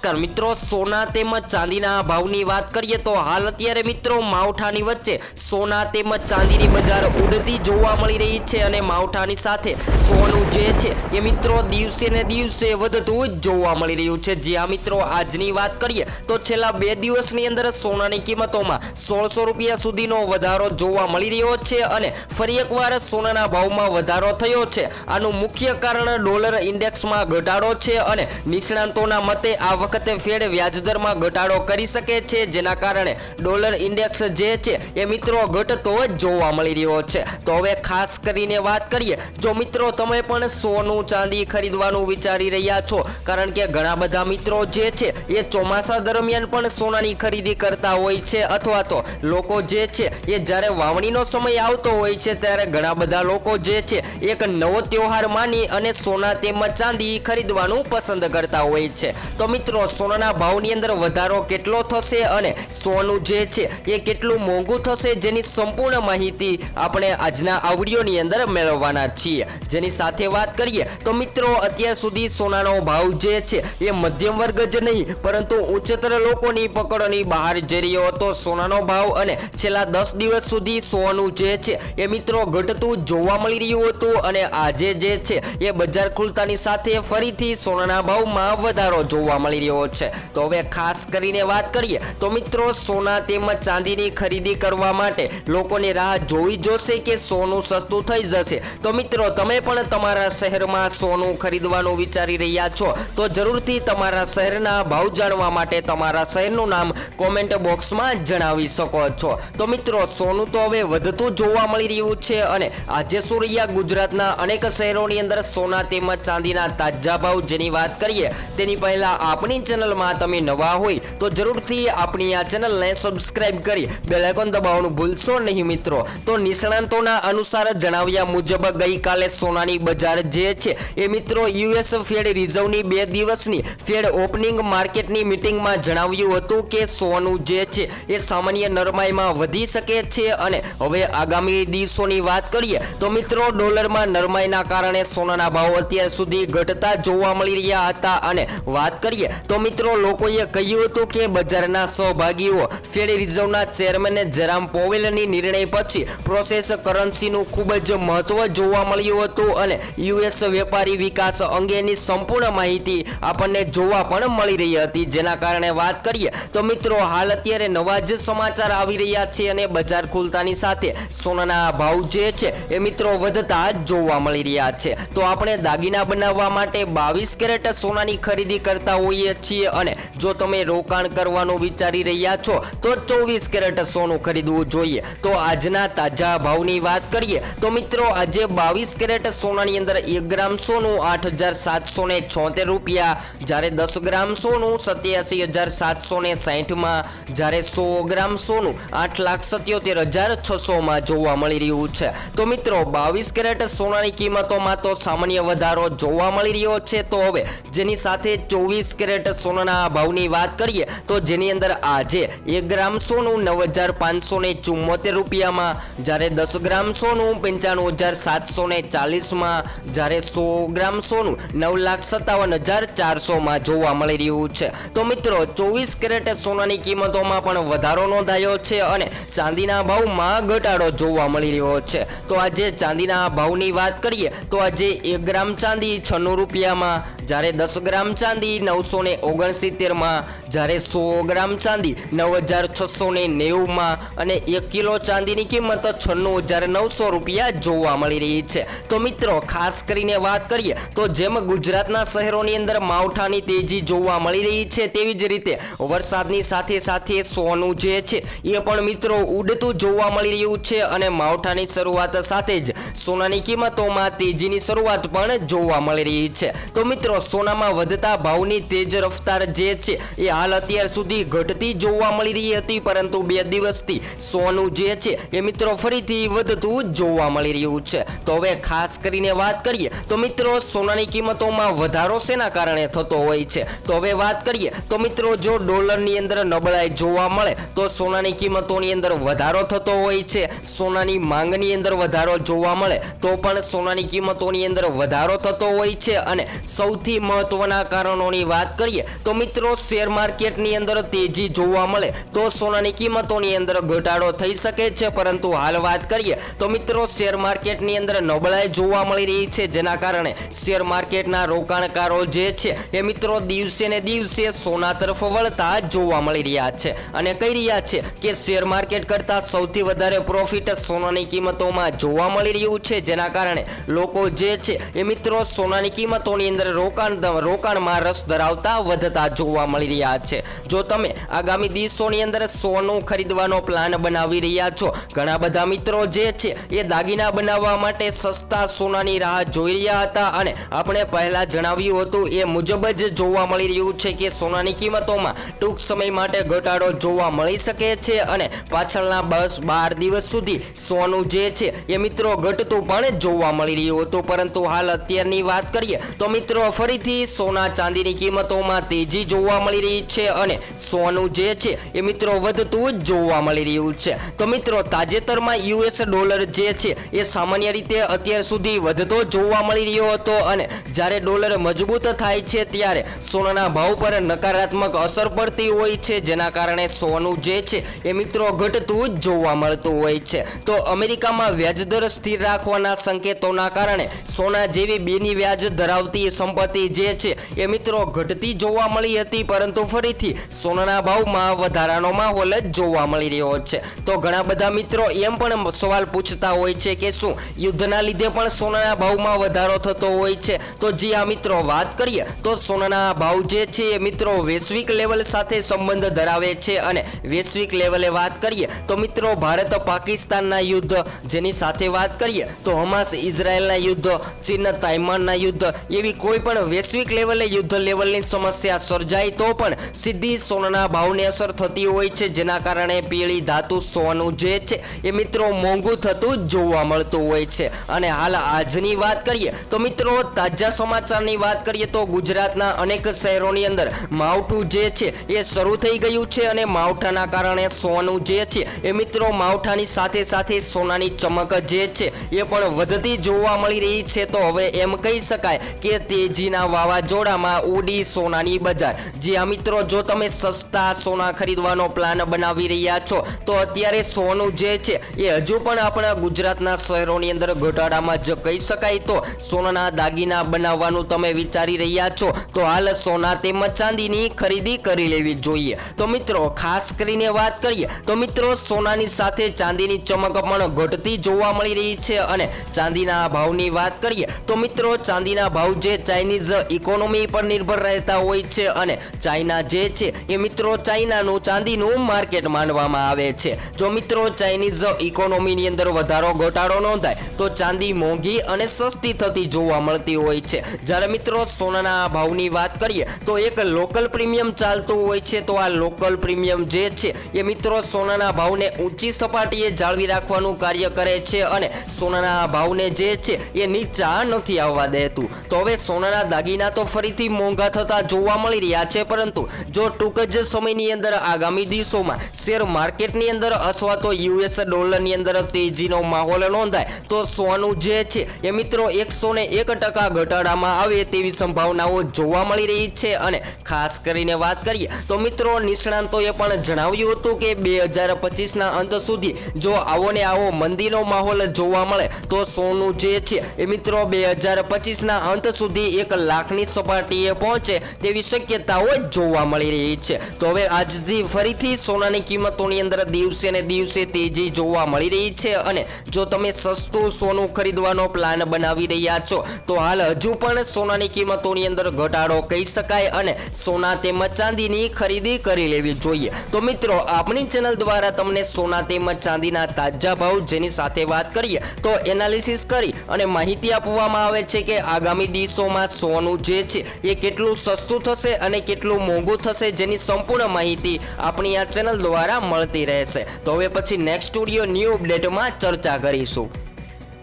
નમસ્કાર મિત્રો, સોના તેમજ ચાંદીના ભાવની વાત કરીએ તો હાલ અત્યારે મિત્રો માવઠાની વચ્ચે સોના તેમજ ચાંદીની બજાર ઉડતી જોવા મળી રહી છે અને માવઠાની સાથે સોનું જે છે એ મિત્રો દિવસે ને દિવસે વધતું જ જોવા મળી રહ્યું છે. જ્યાં મિત્રો, આજની વાત કરીએ તો છેલ્લા બે દિવસની અંદર સોનાની કિંમતોમાં સોળસો રૂપિયા સુધીનો વધારો જોવા મળી રહ્યો છે અને ફરી એકવાર સોનાના ભાવમાં વધારો થયો છે. આનું મુખ્ય કારણ ડોલર ઇન્ડેક્સમાં ઘટાડો છે અને નિષ્ણાંતોના મતે આ વખતે ફેડ વ્યાજદરમાં ઘટાડો કરી શકે છે, જેના કારણે ડોલર ઇન્ડેક્સ જે છે એ મિત્રો ઘટતો જ જોવા મળી રહ્યો છે. તો હવે ખાસ કરીને વાત કરીએ, જો મિત્રો તમે પણ સોનું ચાંદી ખરીદવાનું વિચારી રહ્યા છો, કારણ કે ઘણા બધા મિત્રો જે છે એ ચોમાસા દરમિયાન પણ સોનાની ખરીદી કરતા હોય છે, અથવા તો લોકો જે છે એ જ્યારે વાવણીનો સમય આવતો હોય છે, ત્યારે ઘણા બધા લોકો જે છે એક નવો તહેવાર માની અને સોના તેમજ ચાંદી ખરીદવાનું પસંદ કરતા હોય છે. તો મિત્રો સોનાના ભાવની અંદર વધારો કેટલો થશે અને સોનું જે છે એ કેટલું મોંઘું થશે જેની સંપૂર્ણ માહિતી આપણે આજના આ વિડીયોની અંદર મેળવવાના છીએ. જેની સાથે વાત કરીએ તો મિત્રો, અત્યાર સુધી સોનાનો ભાવ જે છે એ મધ્યમ વર્ગ જ નહીં, પરંતુ ઉચ્ચતર લોકોની પકડની બહાર જઈ રહ્યો હતો સોનાનો ભાવ અને છેલ્લા દસ દિવસ સુધી સોનું જે છે એ મિત્રો ઘટતું જોવા મળી રહ્યું હતું અને આજે જે છે એ બજાર ખુલતાની સાથે ફરીથી સોનાના ભાવમાં વધારો જોવા મળી રહ્યો છે. તો હવે ખાસ કરીને વાત કરીએ તો મિત્રો સોના તેમજ ચાંદીની ખરીદી કરવા માટે લોકોની રાહ જોવી જોશે કે સોનું સસ્તું થઈ જશે. તો મિત્રો તમે પણ તમારા શહેરમાં સોનું ખરીદવાનું વિચારી રહ્યા છો તો જરૂરથી તમારા શહેરના ભાવ જાણવા માટે તમારા શહેરનું નામ કોમેન્ટ બોક્સમાં જણાવી શકો છો. તો મિત્રો સોનું તો હવે વધતું જોવા મળી રહ્યું છે અને આજે સુરૈયા ગુજરાતના અનેક શહેરોની અંદર સોના તેમજ ચાંદીના તાજા ભાવ જેની વાત કરીએ તેની પહેલા આપણી ચેનલમાં તમે નવા હોય તો જરૂરથી આપણી આ ચેનલને સબસ્ક્રાઇબ કરી બેલ આઇકોન દબાવવાનું ભૂલશો નહીં મિત્રો. તો નિષ્ણાંતોના અનુસાર જણાવ્યા મુજબ ગઈકાલે સોનાની બજાર જે છે એ મિત્રો યુએસ ફેડ રિઝર્વની બે દિવસની ફેડ ઓપનિંગ માર્કેટની મિટિંગમાં જણાવ્યું હતું કે સોનું જે છે એ સામાન્ય નરમાઈમાં વધી શકે છે અને હવે આગામી દિવસોની વાત કરીએ તો મિત્રો ડોલરમાં નરમાઈના કારણે સોનાના ભાવ અત્યાર સુધી ઘટતા જોવા મળી રહ્યા હતા અને વાત કરીએ તો મિત્રો, લોકોએ કહ્યું હતું કે બજારના સહભાગીઓ ફેડ રિઝર્વના ચેરમેને જેરામ પોવેલની નિર્ણય પછી પ્રોસેસ કરન્સીનું ખૂબ જ મહત્વ જોવા મળ્યું હતું અને યુએસ વેપારી વિકાસ અંગેની સંપૂર્ણ માહિતી આપણને જોવા પણ મળી રહી હતી. જેના કારણે વાત કરીએ તો મિત્રો, હાલ અત્યારે નવા જ સમાચાર આવી રહ્યા છે અને બજાર ખુલતાની સાથે સોનાના ભાવ જે છે એ મિત્રો વધતા જ જોવા મળી રહ્યા છે. તો આપણે દાગીના બનાવવા માટે બાવીસ કેરેટ સોનાની ખરીદી કરતા હોઈએ છીએ અને જો તમે રોકાણ કરવાનું વિચારી રહ્યા છો, તો ચોવીસ કેરેટ સોનું ખરીદવું જોઈએ. તો આજના તાજા ભાવની વાત કરીએ, તો મિત્રો આજે બાવીસ કેરેટ સોનાની અંદર એક ગ્રામ સોનું આઠ હજાર સાતસો ને છોતેર રૂપિયા, જ્યારે દસ ગ્રામ સોનું સત્યાસી હજાર સાતસો ને સાહીઠમાં, જ્યારે સો ગ્રામ સોનું આઠ લાખ સત્યોતેર હજાર છસોમાં જોવા મળી રહ્યું છે. તો મિત્રો, બાવીસ કેરેટ સોનાની કિંમતોમાં તો સામાન્ય વધારો જોવા મળી રહ્યો છે. તો હવે જેની સાથે ચોવીસ કેરેટ સોનાના ભાવની વાત કરીએ તો જેની અંદર આજે એક ગ્રામ સોનું નવ હજાર પાંચસો ને ચુમ્મોતેર રૂપિયામાં, જ્યારે દસ ગ્રામ સોનું પંચાણું હજાર સાતસો ને ચાલીસમાં, જ્યારે સો ગ્રામ સોનું નવ લાખ સત્તાવન હજાર ચારસોમાં જોવા મળી રહ્યું છે. તો મિત્રો, ચોવીસ કેરેટ સોનાની કિંમતોમાં પણ વધારો નોંધાયો છે અને ચાંદીના ભાવમાં ઘટાડો જોવા મળી રહ્યો છે. તો આજે ચાંદીના ભાવની વાત કરીએ તો આજે એક ગ્રામ ચાંદી છન્નું રૂપિયામાં, જ્યારે દસ ગ્રામ ચાંદી નવસો ને ઓગણસિત્તેરમાં જ્યારે સો ગ્રામ ચાંદી નવ હજાર છસો ને નેવુંમાં અને એક કિલો ચાંદીની કિંમત છન્નું હજાર નવસો રૂપિયા જોવા મળી રહી છે. તો મિત્રો, ખાસ કરીને વાત કરીએ, તો જેમ ગુજરાતના શહેરોની અંદર માવઠાની તેજી જોવા મળી રહી છે, તેવી જ રીતે વરસાદની સાથે સાથે સોનું જે છે, એ પણ મિત્રો ઉડતું જોવા મળી રહ્યું છે અને માવઠાની શરૂઆત સાથે જ સોનાની કિંમતોમાં તેજીની શરૂઆત પણ જોવા મળી રહી છે. તો મિત્રો, સોનામાં વધતા ભાવની તેજ રફતાર જે છે એ હાલ અત્યાર સુધી ઘટતી જોવા મળી રહી હતી, પરંતુ બે દિવસથી સોનું જે છે એ મિત્રો ફરીથી વધતું જોવા મળી રહ્યું છે. તો હવે ખાસ કરીને વાત કરીએ, તો મિત્રો સોનાની કિંમતોમાં વધારો શેના કારણે થતો હોય છે? તો હવે વાત કરીએ, તો મિત્રો જો ડોલરની અંદર નબળાઈ જોવા મળે, તો સોનાની કિંમતોની અંદર વધારો થતો હોય છે. સોનાની માંગની અંદર વધારો જોવા મળે, તો પણ સોનાની કિંમતોની અંદર વધારો થતો હોય છે. અને સૌથી મહત્વના કારણોની વાત કરીએ કરીએ. તો મિત્રો શેર માર્કેટની અંદર તેજી જોવા મળે તો સોનાની કિંમતોની અંદર ઘટાડો થઈ શકે છે. પરંતુ હાલ વાત કરીએ તો મિત્રો શેર માર્કેટની અંદર નબળાઈ જોવા મળી રહી છે. જેના કારણે શેર માર્કેટના રોકાણકારો જે છે એ મિત્રો દિવસે ને દિવસે સોના તરફ વળતા જોવા મળી રહ્યા છે અને કહી રહ્યા છે કે શેર માર્કેટ કરતાં સૌથી વધારે પ્રોફિટ સોનાની કિંમતોમાં જોવા મળી રહ્યું છે. જેના કારણે લોકો જે છે એ મિત્રો, સોનાની કિંમતોની અંદર રોકાણ, રોકાણમાં રસ ધરાવતા વધતા જોવા મળી રહ્યા છે. જો તમે આગામી દિવસોની અંદર સોનું ખરીદવાનો પ્લાન બનાવી રહ્યા છો, ઘણા બધા મિત્રો જે છે એ દાગીના બનાવવા માટે સસ્તા સોનાની રાહ જોઈ રહ્યા હતા અને આપણે પહેલાં જણાવ્યું હતું, એ મુજબ જ જોવા મળી રહ્યું છે કે સોનાની કિંમતોમાં ટૂંક સમય માટે ઘટાડો જોવા મળી શકે છે અને પાછળના બસ બાર દિવસ સુધી સોનું જે છે એ મિત્રો ઘટતું પણ જોવા મળી રહ્યું હતું. પરંતુ હાલ અત્યારની વાત કરીએ, તો મિત્રો ફરીથી સોના ચાંદીની કિંમતોમાં તેજી જોવા મળી રહી છે અને સોનું જે છે એ મિત્રો વધતું જ જોવા મળી રહ્યું છે. તો મિત્રો, તાજેતરમાં યુએસ ડોલર જે છે એ સામાન્ય રીતે અત્યાર સુધી વધતો જોવા મળી રહ્યો હતો અને જ્યારે ડોલર મજબૂત થાય છે ત્યારે સોનાના ભાવ પર નકારાત્મક અસર પડતી હોય છે, જેના કારણે સોનું જે છે એ મિત્રો ઘટતું જ જોવા મળતું હોય છે. તો અમેરિકામાં વ્યાજદર સ્થિર રાખવાના સંકેતોના કારણે સોના જેવી બેની વ્યાજ ધરાવતી સંપત્તિ જે છે એ મિત્રો ઘટતી જોવા મળી હતી, પરંતુ ફરીથી સોનાના ભાવમાં વધારાનો માહોલ જ જોવા મળી રહ્યો છે. તો ઘણા બધા મિત્રો એમ પણ સવાલ પૂછતા હોય છે કે શું યુદ્ધના લીધે પણ સોનાના ભાવમાં વધારો થતો હોય છે? તો જી આ મિત્રો વાત કરીએ, તો સોનાના ભાવ જે છે એ મિત્રો વૈશ્વિક લેવલ સાથે સંબંધ ધરાવે છે અને વૈશ્વિક લેવલે વાત કરીએ, તો મિત્રો ભારત પાકિસ્તાનના યુદ્ધ, જેની સાથે વાત કરીએ, તો હમાસ ઇઝરાયલના યુદ્ધ ચીન તાઇમાનના યુદ્ધ, એવી કોઈ પણ વૈશ્વિક લેવલે યુદ્ધ લેવલની સમસ્યા સર્જાય તો પણ સીધી સોનાના ભાવને અસર થતી હોય છે. જેના કારણે પીળી ધાતુ સોનું જે છે એ મિત્રો મોંઘું થતું જોવા મળતું હોય છે. અને હાલ આજની વાત કરીએ તો મિત્રો તાજા સમાચારની વાત કરીએ તો ગુજરાતના અનેક શહેરોની અંદર માવઠું જે છે એ શરૂ થઈ ગયું છે અને માવઠાના કારણે સોનું જે છે એ મિત્રો માવઠાની સાથે સાથે સોનાની ચમક જે છે એ પણ વધતી જોવા મળી રહી છે. તો હવે એમ કહી શકાય કે તેજીના વાવાઝોડામાં ઉડી સોનાની બજાર. જે મિત્રો, જો તમે સસ્તા સોના ખરીદવાનો પ્લાન બનાવી રહ્યા છો, તો અત્યારે સોનું જે છે, એ હજુ પણ આપણા ગુજરાતના શહેરોની અંદર ઘટાડામાં જ કહી શકાય તો, સોનાના દાગીના બનાવવાનું તમે વિચારી રહ્યા છો, તો હાલ સોના તેમજ ચાંદીની ખરીદી કરી લેવી જોઈએ. તો મિત્રો, ખાસ કરીને વાત કરીએ, તો મિત્રો, સોનાની સાથે ચાંદીની ચમક પણ ઘટતી જોવા મળી રહી છે અને ચાંદીના ભાવની વાત કરીએ, તો મિત્રો, ચાંદીના ભાવ જે ચાઇનીઝ ઇકોનોમી પર નિર્ભર રહેતા હોય છે અને ચાઇના જે છે એ મિત્રો ચાઇનાનું ચાંદીનું માર્કેટ માનવામાં આવે છે. જો મિત્રો ચાઇનીઝ ઇકોનોમીની અંદર વધારો ઘટાડો નોંધાય, તો ચાંદી મોંઘી અને સસ્તી થતી જોવા મળતી હોય છે. જ્યારે મિત્રો સોનાના ભાવની વાત કરીએ, તો એક લોકલ પ્રીમિયમ ચાલતું હોય છે, તો આ લોકલ પ્રીમિયમ જે છે એ મિત્રો સોનાના ભાવને ઊંચી સપાટીએ જાળવી રાખવાનું કાર્ય કરે છે અને સોનાના ભાવને જે છે એ નીચા નથી આવવા દેતું. તો હવે સોનાના દાગીના તો ફરીથી મોંઘા થતા જોવા મળી રહ્યા છે, પરંતુ જો ટૂંક જ સમયની અંદર આગામી દિવસોમાં શેર માર્કેટની અંદર અથવા તો યુએસ ડોલરની અંદર તેજીનો માહોલ નોંધાય, તો સોનું જે છે એ મિત્રો એકસો ને એક ટકા ઘટાડામાં આવે તેવી સંભાવનાઓ જોવા મળી રહી છે. અને ખાસ કરીને વાત કરીએ તો મિત્રો નિષ્ણાંતોએ પણ જણાવ્યું હતું કે બે હજાર પચીસના અંત સુધી જો આવો ને આવો મંદીનો માહોલ જોવા મળે, તો સોનું જે છે એ મિત્રો બે હજાર પચીસના અંત સુધી એક લાખની સપાટીએ પહોંચે તેવી શક્યતાઓ જ જોવા મળી રહી છે. તો હવે આજથી ફરીથી સોનાની કિંમતોની અંદર દિવસે ને દિવસે તેજી જોવા મળી રહી છે અને જો તમે સસ્તું સોનું ખરીદવાનો પ્લાન બનાવી રહ્યા છો, તો હાલ હજુ પણ સોનાની કિંમતોની અંદર ઘટાડો કહી શકાય અને સોના તેમજ ચાંદીની ખરીદી કરી લેવી જોઈએ. તો મિત્રો, આપણી ચેનલ દ્વારા તમને સોના તેમજ ચાંદીના તાજા ભાવ જેની સાથે વાત કરીએ, તો એનાલિસિસ કરી અને માહિતી આપવામાં આવે છે કે આગામી દિવસોમાં સોનું જે છે, એ કેટલું સસ્તું થશે અને કેટલું મોંઘું થશે જેની સંપૂર્ણ માહિતી આપણી આ ચેનલ દ્વારા મળતી રહેશે. તો હવે પછી નેક્સ્ટ સ્ટુડિયો ન્યૂ અપડેટમાં ચર્ચા કરીશું.